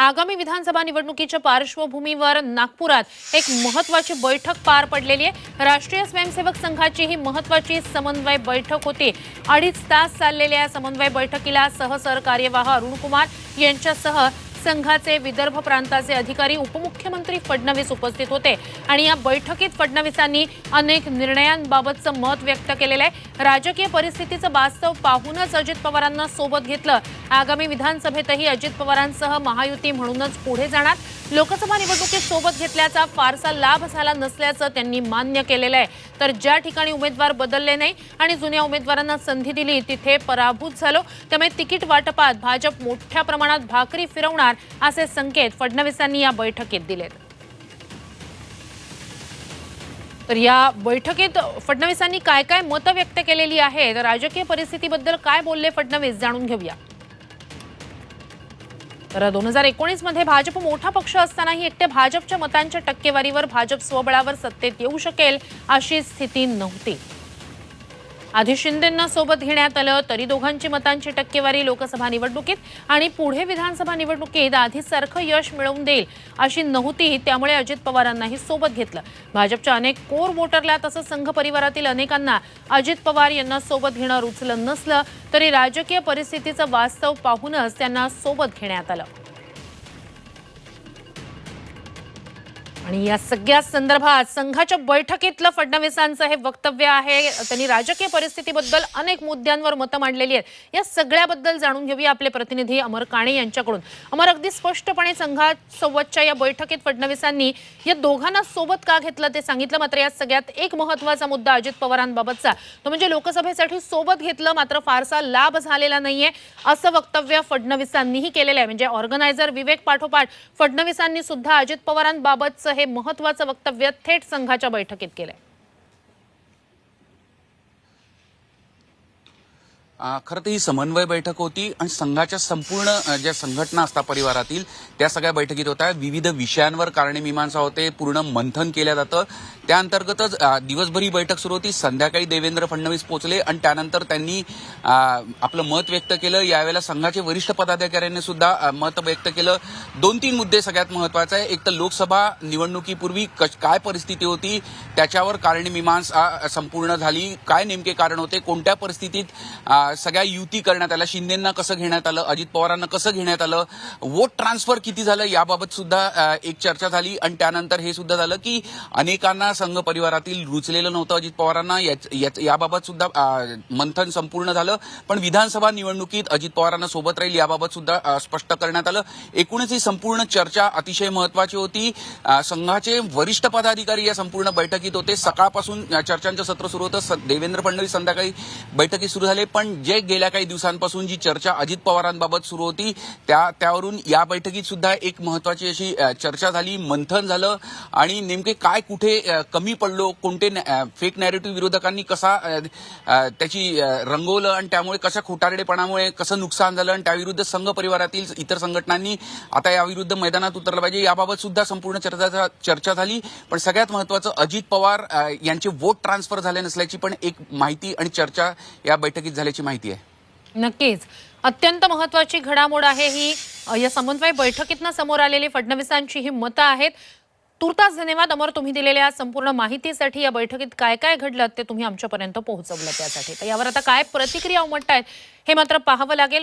आगामी विधानसभा निवडणुकीच्या पार्श्वभूमीवर नागपुरात एक महत्वाची बैठक पार पडलेली आहे. राष्ट्रीय स्वयंसेवक संघाची ही महत्वाची समन्वय बैठक होती. अडीच तास चाललेल्या या समन्वय बैठकीला सहसरकार्यवाह अरुण कुमार यांच्यासह संघाचे विदर्भ प्रांताचे अधिकारी उपमुख्यमंत्री फडणवीस उपस्थित होते. आणि या बैठकीत फडणवीसांनी अनेक निर्णयांबाबतचं मत व्यक्त केलेलं आहे. राजकीय परिस्थितीचं वास्तव पाहूनच अजित पवारांना सोबत घेतलं. आगामी विधानसभेतही अजित पवारांसह महायुती म्हणूनच पुढे जाणार. लोकसभा निवडणुकीत सोबत घेतल्याचा फारसा लाभ झाला नसल्याचं त्यांनी मान्य केलेलं आहे. तर ज्या ठिकाणी उमेदवार बदलले नाही आणि जुन्या उमेदवारांना संधी दिली तिथे पराभूत झालो. त्यामुळे तिकीट वाटपात भाजप मोठ्या प्रमाणात भाकरी फिरवणार. असे संकेत फडणवीसांनी या बैठकीत दिलेत. तर या बैठकीत फडणवीसांनी काय काय मतं व्यक्त केलेली आहेत राजकीय परिस्थितीबद्दल काय बोलले फडणवीस जाणून घेऊया. तर दोन हजार एकोणीसमध्ये भाजप मोठा पक्ष असतानाही एकटे भाजपच्या मतांच्या टक्केवारीवर भाजप स्वबळावर सत्तेत येऊ शकेल अशी स्थिती नव्हती. आधी शिंदेंना सोबत घेण्यात आलं तरी दोघांची मतांची टक्केवारी लोकसभा निवडणुकीत आणि पुढे विधानसभा निवडणुकीत आधीसारखं यश मिळवून देईल अशी नव्हती त्यामुळे अजित पवारांनाही सोबत घेतलं. भाजपच्या अनेक कोर वोटरला तसंच संघ परिवारातील अनेकांना अजित पवार यांना सोबत घेणं रुचलं नसलं तरी राजकीय परिस्थितीचं वास्तव पाहूनच त्यांना सोबत घेण्यात आलं. आणि या सगळ्या संदर्भात संघाच्या बैठकीतलं फडणवीसांचं हे वक्तव्य आहे. त्यांनी राजकीय परिस्थितीबद्दल अनेक मुद्द्यांवर मतं मांडलेली आहेत. या सगळ्याबद्दल जाणून घेऊया आपले प्रतिनिधी अमर काणे यांच्याकडून. अमर अगदी स्पष्टपणे संघात या बैठकीत फडणवीसांनी या दोघांना सोबत का घेतलं ते सांगितलं. मात्र या सगळ्यात एक महत्त्वाचा मुद्दा अजित पवारांबाबतचा. तो म्हणजे लोकसभेसाठी सोबत घेतलं मात्र फारसा लाभ झालेला नाहीये असं वक्तव्य फडणवीसांनीही केलेलं आहे. म्हणजे ऑर्गनायझर विवेक पाठोपाठ फडणवीसांनी सुद्धा अजित पवारांबाबतचं हे महत्वाचं वक्तव्य थेट संघाच्या बैठकीत केलंय. खरं तर ही समन्वय बैठक होती आणि संघाच्या संपूर्ण ज्या संघटना असतात परिवारातील त्या सगळ्या बैठकीत होत्या. विविध विषयांवर कारणे मीमांसा होते पूर्ण मंथन केलं जातं. त्या अंतर्गतच दिवसभर ही बैठक सुरू होती. संध्याकाळी देवेंद्र फडणवीस पोहोचले आणि त्यानंतर त्यांनी आपलं मत व्यक्त केलं. यावेळेला संघाचे वरिष्ठ पदाधिकाऱ्यांनी सुद्धा मत व्यक्त केलं. दोन तीन मुद्दे सगळ्यात महत्त्वाचे आहे एक तर लोकसभा निवडणुकीपूर्वी काय परिस्थिती होती त्याच्यावर कारणे मीमांसा संपूर्ण झाली. काय नेमके कारण होते कोणत्या परिस्थितीत सगळ्या युती करण्यात आल्या. शिंदेना कसं घेण्यात आलं? अजित पवारांना कसं घेण्यात आलं? वोट ट्रान्सफर किती झालं? याबाबत सुद्धा एक चर्चा झाली. आणि त्यानंतर हे सुद्धा झालं की अनेकांना संघ परिवारातील रुचलेलं नव्हतं अजित पवारांना. याच- याबाबत सुद्धा मंथन संपूर्ण झालं. पण विधानसभा निवडणुकीत अजित पवारांना सोबत राहील याबाबत सुद्धा स्पष्ट करण्यात आलं. एकूणच ही संपूर्ण चर्चा अतिशय महत्वाची होती. संघाचे वरिष्ठ पदाधिकारी या संपूर्ण बैठकीत होते. सकाळपासून चर्चांचं सत्र सुरू होतं. स- देवेंद्र फडणवीस संध्याकाळी बैठकीत सुरू झाले. पण जे गेल्या काही दिवसांपासून जी चर्चा अजित पवारांबाबत सुरू होती त्या त्यावरून या बैठकीत सुद्धा एक महत्वाची अशी चर्चा झाली मंथन झालं. आणि नेमके काय कुठे कमी पडलो कोणते फेक नॅरेटिव्ह विरोधकांनी कसा त्याची रंगवलं आणि त्यामुळे कशा खोटारडेपणामुळे कसं नुकसान झालं आणि त्याविरुद्ध संघ परिवारातील इतर संघटनांनी आता याविरुद्ध मैदानात उतरलं पाहिजे याबाबत सुद्धा संपूर्ण चर्चा चर्चा झाली. पण सगळ्यात महत्वाचं अजित पवार यांचे वोट ट्रान्सफर झाले नसल्याची पण एक माहिती आणि चर्चा या बैठकीत झाल्याची माहिती आहे. नक्कीच. अत्यंत महत्वाची घडामोड आहे ही. अ, या समन्वय बैठकीतनं समोर आलेली फडणवीसांची ही मतं आहेत. तुर्तास धन्यवाद अमर तुम्ही दिलेल्या संपूर्ण माहितीसाठी या बैठकीत काय काय घडलं ते तुम्ही आमच्यापर्यंत पोहोचवलं त्यासाठी. तर यावर आता काय प्रतिक्रिया उमटतायत हे मात्र पाहावं लागेल.